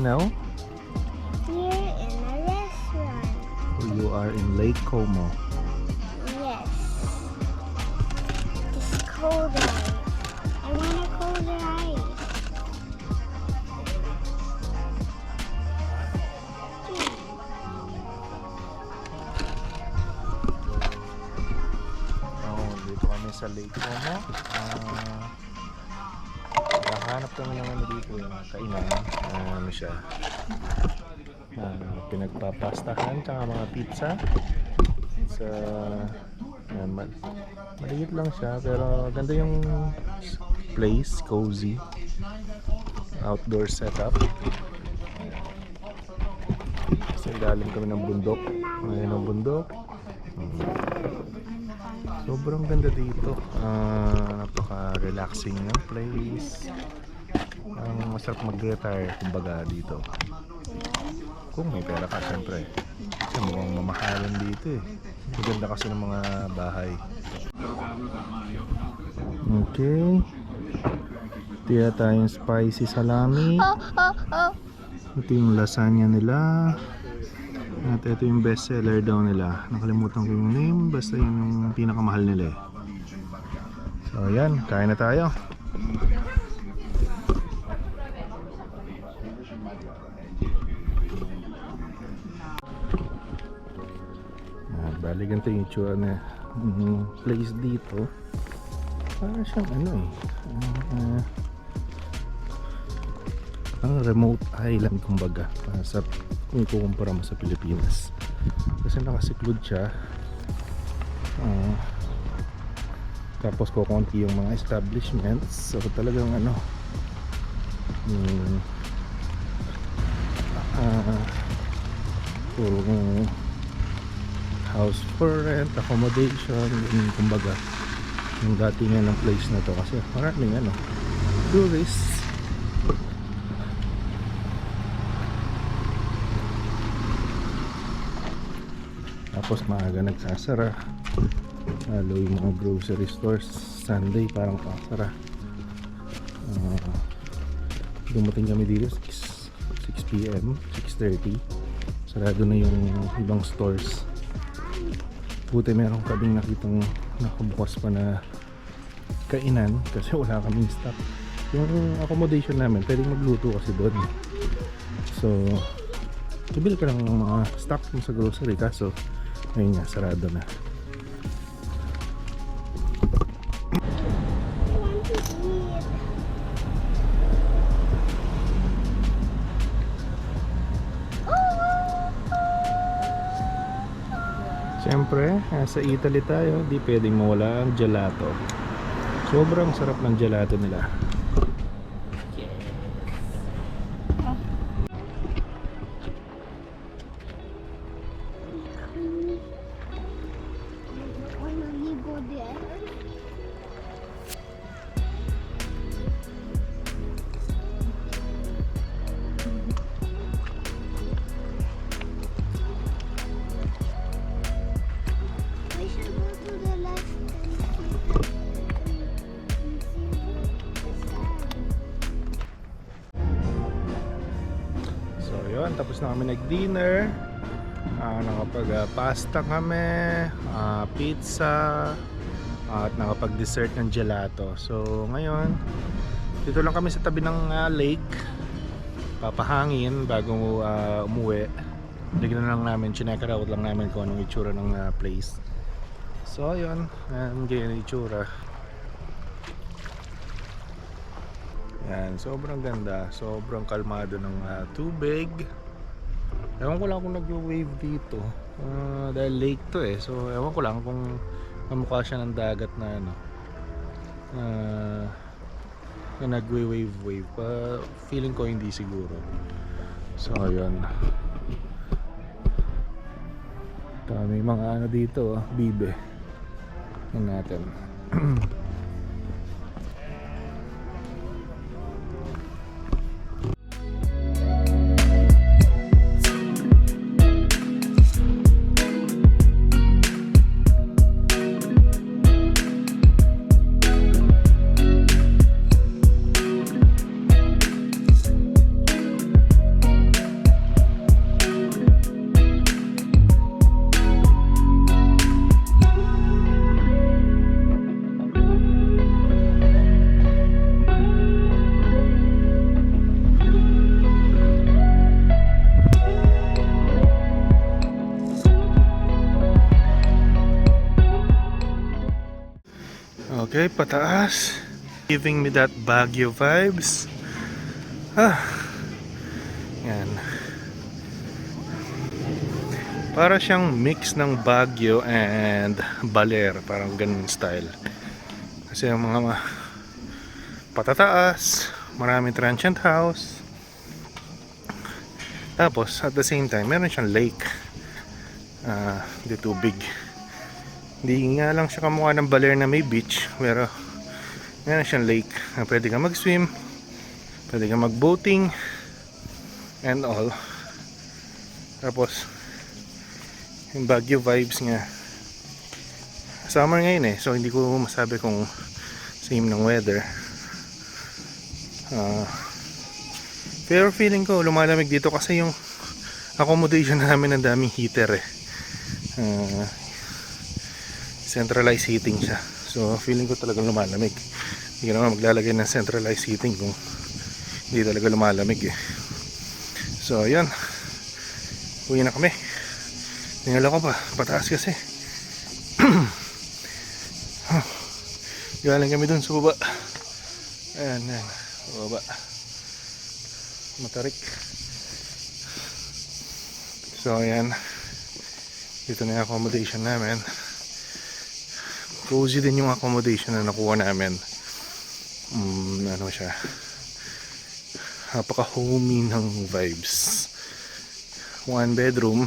now? Here in a restaurant. You are in Lake Como. Yes. This cold ice. I want a colder ice. Oh, dito kami sa Lake Como. Ah, ng ano dito, yung kainan. Ah, ano siya? Ah, pinagpapastahan, tsaka mga pizza. Sa... ah, ma- maliit lang siya, pero ganda yung place, cozy. Outdoor setup. Sa ilalim kami ng bundok. Ngayon ang bundok. Sobrang ganda dito. Ah, napaka-relaxing ng place. Ang masarap mag-retire, kumbaga, dito. Kung may pera ka, syempre. Kasi mukhang mamahalan dito eh. Ang ganda kasi ng mga bahay. Okay. Tiya tayong spicy salami. Ito yung lasagna nila. At ito yung best seller daw nila. Nakalimutan ko yung name. Basta yun yung pinakamahal nila eh. So yan, kain na tayo. Itsura na mm, place dito. Para siyang ano eh. ah, ang remote island kumbaga uh, sa kung ikukumpara mo sa Pilipinas kasi nakasiklood siya Ah, tapos kukunti yung mga establishments so talagang ano hmm, ah, puro house for rent accommodation yun, kumbaga yung datingan ng place na to. Kasi maraming ano tourists. Tapos maaga nagsasara. Lalo yung mga grocery stores. Sunday parang pasara. Ah, dumating kami dito 6, 6pm 6.30 sarado na yung ibang stores buti meron kaming nakitang nakabukas pa na kainan kasi wala kaming stock yung accommodation namin pwedeng magluto kasi doon so Bibili ka lang ng mga stock mo sa grocery kaso ngayon nga sarado na. Siyempre, sa Italy tayo, di pwedeng mawala ang gelato. Sobrang sarap ng gelato nila. Kami nag-dinner. Ah, nakapag-pasta kami, ah, pizza, at nakapag-dessert ng gelato. So ngayon, dito lang kami sa tabi ng ah, lake. Papahangin bago ah, umuwi. Bigyan na lang namin, out lang namin kung anong itsura ng ah, place. So yun, yan ganyan itsura. Yan, sobrang ganda, sobrang kalmado ng ah, tubig. Ewan ko lang kung nag-wave dito. Ah, dahil lake to eh. So ewan ko lang kung mamukha siya ng dagat na ano. Uh, na nag-wave wave. Pa, feeling ko hindi siguro. So ayun. Dami mga ano dito, ah, bibe. Yan natin. Okay, pataas. Giving me that Baguio vibes. Ah. Yan. Para siyang mix ng Baguio and Baler. Parang ganun style. Kasi ang mga patataas, maraming transient house. Tapos, at the same time, meron siyang lake. Ah, di tubig. Hindi nga lang siya kamukha ng Baler na may beach, pero meron siyang lake na pwede ka mag-swim, pwede ka mag-boating, and all. Tapos, yung Baguio vibes nga. Summer ngayon eh, so hindi ko masabi kung same ng weather. Ah, pero feeling ko lumalamig dito kasi yung accommodation namin ng daming heater eh. Ah, centralized heating siya. So feeling ko talagang lumalamig. Hindi ka naman maglalagay ng centralized heating kung hindi talaga lumalamig eh. So yun. Uwi na kami. Tingala ko pa. Pataas kasi. Galing kami dun sa baba. Ayan, ayan. Baba. Matarik. So ayan. Dito na yung accommodation namin. Cozy din yung accommodation na nakuha namin. Mm, ano siya. Napaka-homey ng vibes. One bedroom.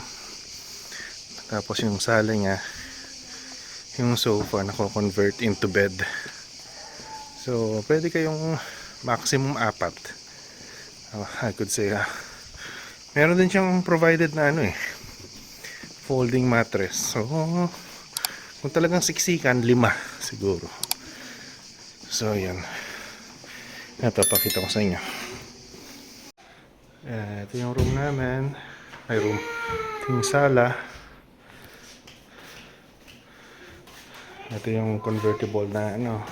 Tapos yung sala niya, yung sofa nako-convert into bed. So, pwede kayong maximum apat. Oh, I could say, ah. Meron din siyang provided na ano eh, folding mattress. So, kung talagang siksikan, lima siguro. So, yan. Ito, pakita ko sa inyo. Eh, ito yung room namin. Ay, room. Ito yung sala. Ito yung convertible na ano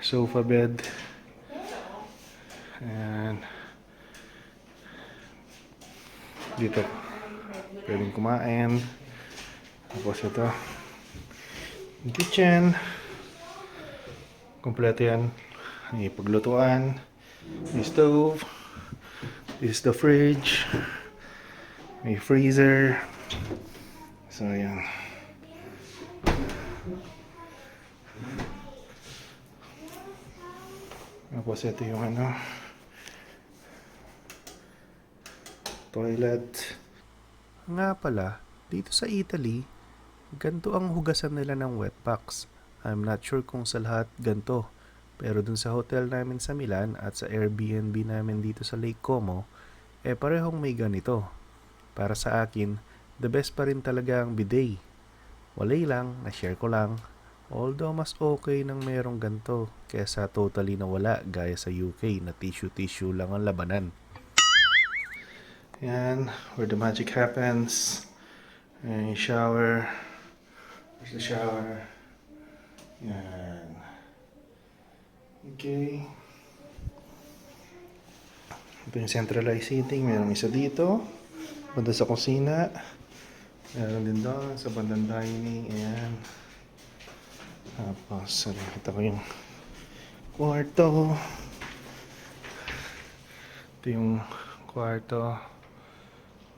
sofa bed. And dito pwedeng kumain. Tapos ito kitchen. Kompleto yan. May paglutuan. May stove. This is the fridge. May freezer. So, yan. Tapos ito yung ano toilet. Nga pala, dito sa Italy, ganto ang hugasan nila ng wet packs. I'm not sure kung sa lahat ganto. Pero dun sa hotel namin sa Milan at sa Airbnb namin dito sa Lake Como, eh parehong may ganito. Para sa akin, the best pa rin talaga ang bidet. Walay lang, na-share ko lang. Although mas okay nang merong ganto kesa totally na wala gaya sa UK na tissue-tissue lang ang labanan. Yan, where the magic happens. Yung shower. There's the shower. Yan. Okay. Ito yung centralized seating. Meron isa dito. Banda sa kusina. Meron din doon sa bandang dining. Ayan. Tapos, ano, kita ko yung kwarto. Ito yung kwarto.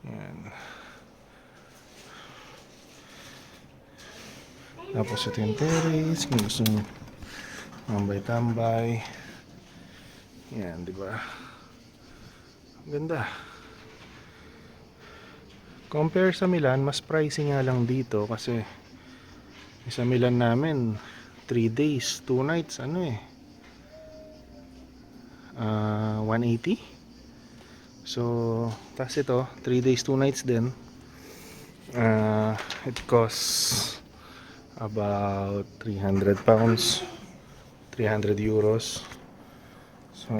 Ayan. Tapos ito yung terrace. Kung gusto nyo tambay-tambay. Yan, di ba? Ang Ganda. Compare sa Milan, mas pricey nga lang dito kasi sa Milan namin 3 days, 2 nights, ano eh. Ah, 180. So, tas ito, 3 days, 2 nights din. Uh, it costs about 300 pounds, 300 euros. So,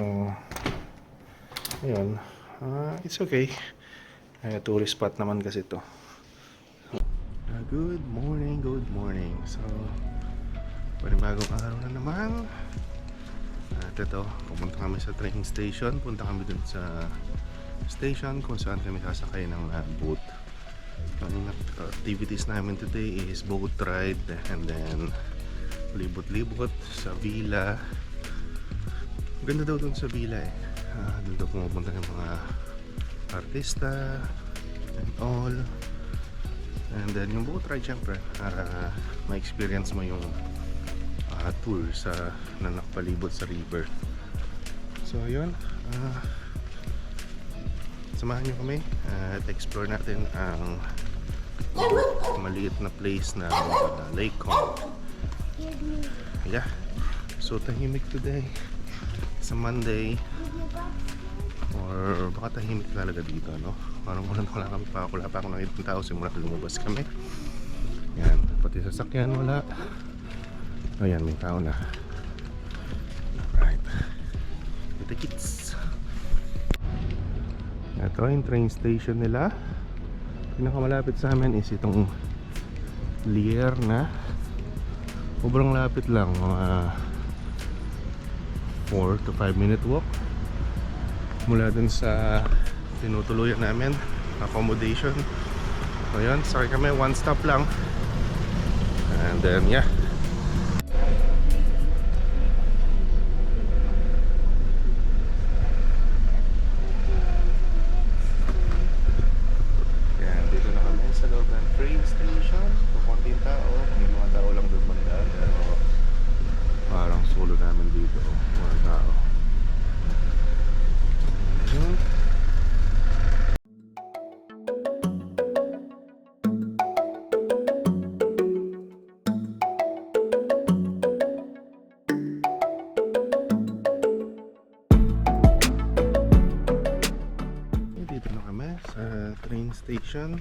yun. Uh, it's okay. Eh, tourist spot naman kasi to. Uh, good morning, good morning. So, panibagong araw na naman. At ito, pupunta kami sa train station. Punta kami dun sa station kung saan kami sasakay ng uh, boat. Ang activities namin today is boat ride and then libot-libot sa villa. Ganda daw dun sa villa eh. Ah, doon daw pumupunta yung mga artista and all. And then yung boat ride syempre para ma-experience mo yung ah, tour sa na nakapalibot sa river. So yun, ah, samahan nyo kami at explore natin ang maliit na place na ah, Lake me. Yeah. So tahimik today. Sa Monday. Or baka tahimik talaga dito, no? Parang wala, wala kami pa. Wala pa ako nakita ng tao simula lumabas kami. Yan. Pati sasakyan wala. Ayan, may tao na. Alright. The kids. Ito yung train station nila. Pinakamalapit sa amin is itong Lier na sobrang lapit lang mga 4 to 5 minute walk mula dun sa tinutuluyan namin accommodation. So yun sorry kami one stop lang. And then yeah station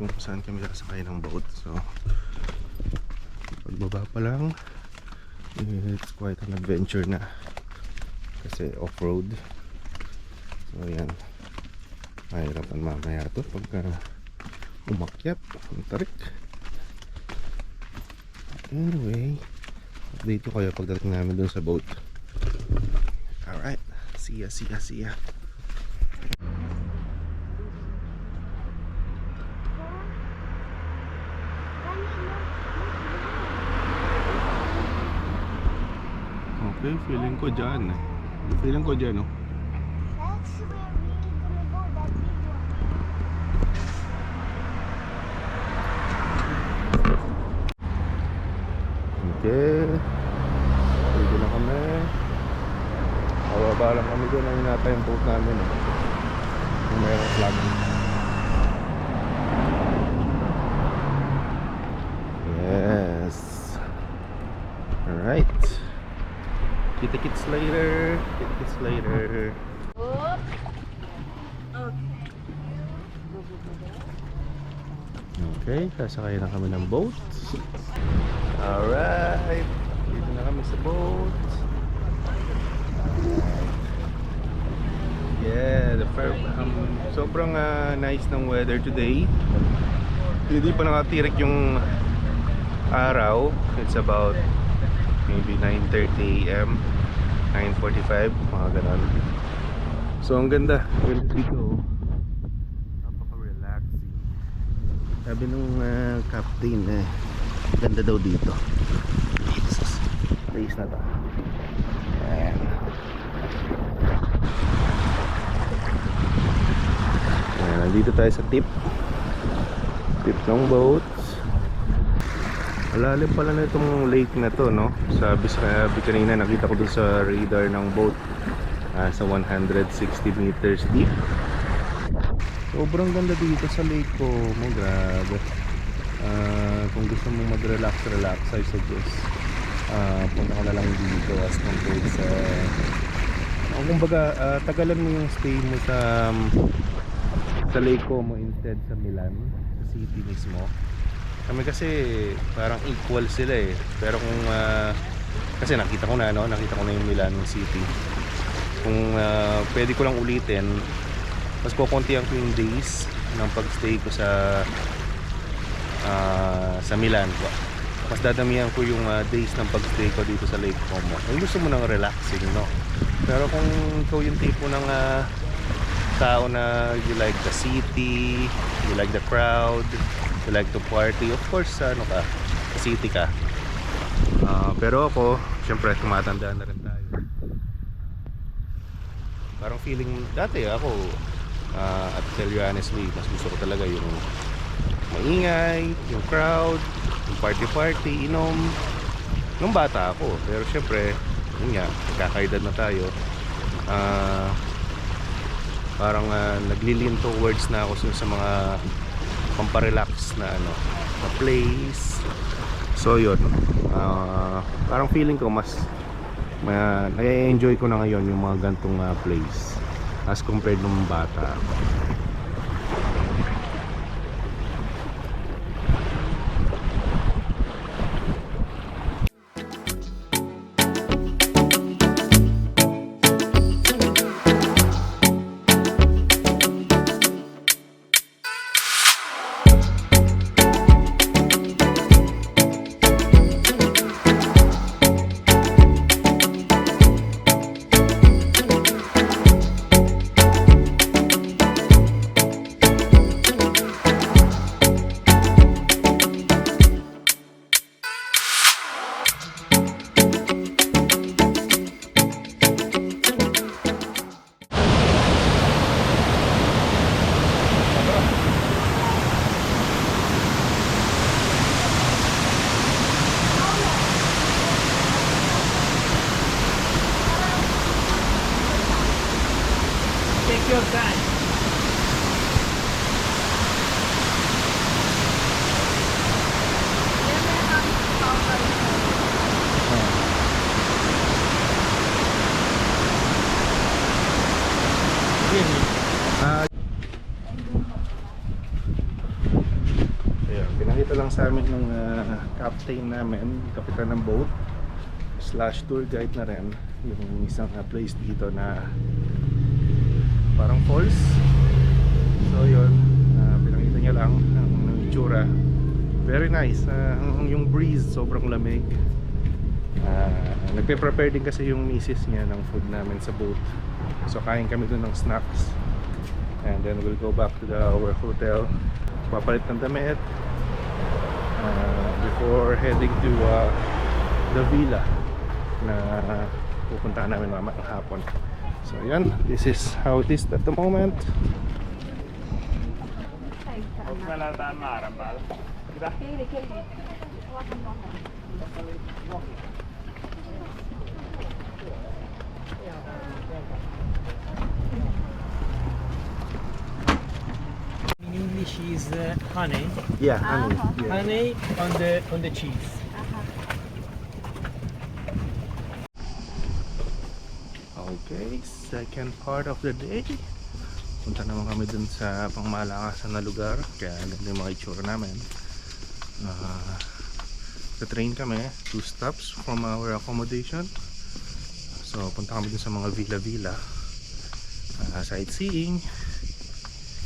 kung saan kami sasakay ng boat. So pagbaba pa lang it's quite an adventure na. Kasi off-road. So yan mahirapan mamaya to pagka umakyat. Ang tarik. Anyway update ko kayo pagdating namin dun sa boat. Alright. See ya see ya see ya Okay, feeling ko dyan. Feeling ko dyan, oh. That's where we're gonna go. That big one. Okay. Dito na kami. Pababa lang kami doon. Ang nata yung boat namin, eh. Yung mayroong flag. Yes. Alright. Kita kits later. Kita kits later. Okay, sasakay na kami ng boat. Alright, dito na kami sa boat. Yeah, the fair, um, sobrang ah, nice ng weather today. Hindi pa nakatirik yung araw. It's about maybe 9.30 a.m. 9.45, mga ganun. So, ang ganda. Ganda dito. oh. Napaka-relaxing. Sabi nung ah, captain eh, ganda daw dito. Jesus. Place na to. Ayan. Ayan, nandito tayo sa tip. Tip ng boats. Malalim pala na itong lake na to, no? Sabi, sabi kanina, nakita ko dun sa radar ng boat. ah, sa 160 meters deep. Sobrang ganda dito sa lake ko mo, grabe. Ah, kung gusto mo mag-relax, relax, I suggest ah, punta ka na lang dito as compared sa uh, kumbaga, ah, tagalan mo yung stay mo sa um, sa Lake Como instead sa Milan, sa city mismo. Kami kasi parang equal sila eh. Pero kung ah, kasi nakita ko na no, nakita ko na yung Milan City. Kung ah, pwede ko lang ulitin, mas kukuntihan ko yung days ng pagstay ko sa ah, sa Milan ko. Mas dadamihan ko yung ah, days ng pagstay ko dito sa Lake Como. Kung gusto mo ng relaxing, no? Pero kung ikaw yung tipo ng ah, tao na you like the city, you like the crowd, you like to party, of course, sa ano ka, sa city ka. Ah, pero ako, syempre tumatanda na rin tayo. Parang feeling dati ako, ah, at tell you honestly, mas gusto ko talaga yung maingay, yung crowd, yung party-party, inom. Nung bata ako. Pero syempre, yun nga, nagkakaedad na tayo. Ah, parang ah, naglilin towards na ako sa mga pamparelax na ano, na place. So yun, ah, parang feeling ko mas ma nai-enjoy ko na ngayon yung mga gantong ah, place as compared nung bata Take your time. Ah, Ayun, pinakita lang sa amin ng ah, captain namin, kapitan ng boat slash tour guide na rin yung isang ah, place dito na parang falls so yun. Ah, pinakita niya lang ang ang itsura. Very nice. Ang- yung breeze sobrang lamig. Ah, nagpe-prepare din kasi yung misis niya ng food namin sa boat. So kain kami dun ng snacks. And then we'll go back to the, our hotel. Papalit ng damit. Uh, before heading to uh, the villa na pupuntahan namin mamayang hapon so yan this is how it is at the moment Menetetään määrän päälle. Mitä? In English is uh, honey. yeah honey yeah. Honey on the on the cheese. Okay, second part of the day. Punta naman kami dun sa pangmalakasan na lugar. Kaya ganda yung mga itsura namin. Uh, sa train kami, two stops from our accommodation. So, punta kami dun sa mga villa-villa. Uh, sightseeing.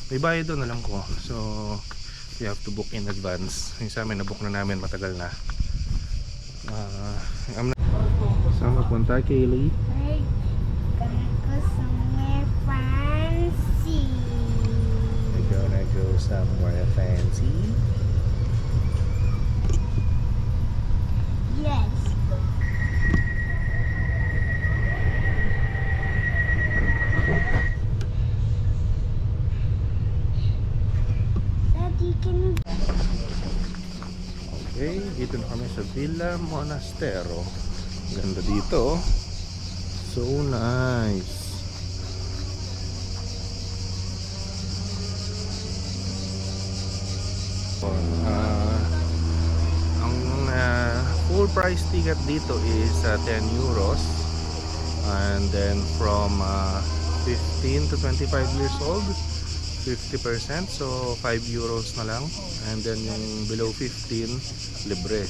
May bayad doon, alam ko. So, you have to book in advance. Yung sa amin, nabook na namin matagal na. Uh, I'm not... Saan mapunta, Kaylee? We're somewhere fancy. Yes. Daddy, can Okay, dito na kami sa Villa Monastero. Ganda dito. oh. So nice. Ah, ang ah, full price ticket dito is ah, 10 euros. And then from ah, 15 to 25 years old, 50% so 5 euros na lang. And then yung below 15 libre.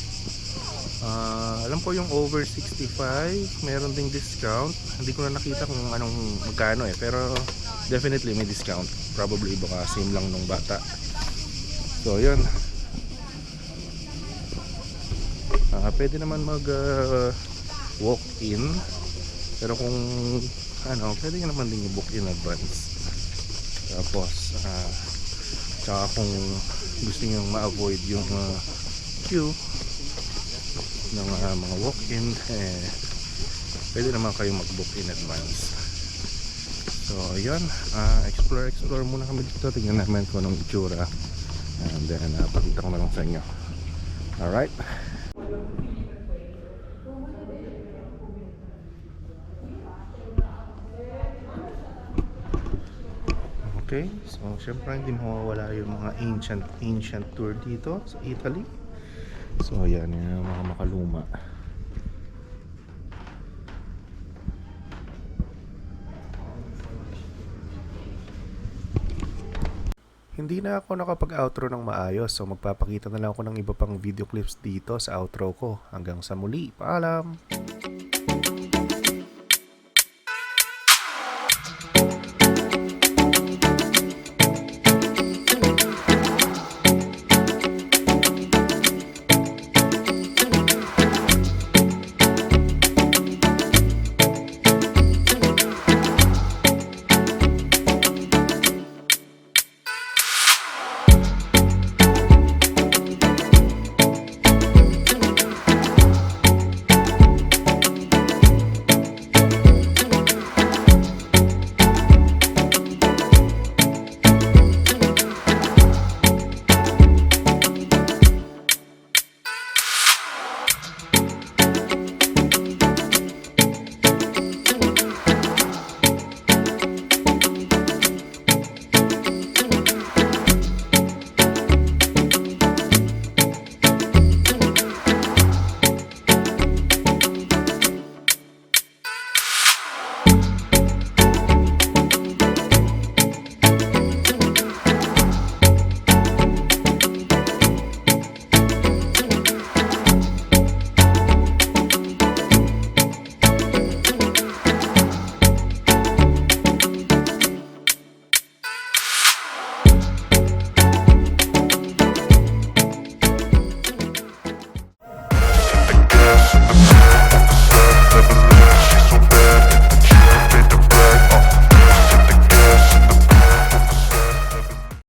Ah, alam ko yung over 65 meron ding discount. Hindi ko na nakita kung anong magkano eh. Pero definitely may discount. Probably baka same lang nung bata. So yun Ah, pwede naman mag ah, walk in. Pero kung ano pwede naman din i-book in advance. Tapos, ah, tsaka kung gusto nyo ma-avoid yung ah, queue, ng ah, mga walk-in eh pwede naman kayong mag-book in advance. So yun. Ah, explore explore muna kami dito. Tingnan namin kung anong itsura. And then uh, pakita ko na lang sa inyo. Alright Okay, so syempre hindi mawawala yung mga ancient ancient tour dito sa Italy. So yan yung mga makaluma. Hindi na ako nakapag-outro ng maayos so magpapakita na lang ako ng iba pang video clips dito sa outro ko. Hanggang sa muli, paalam!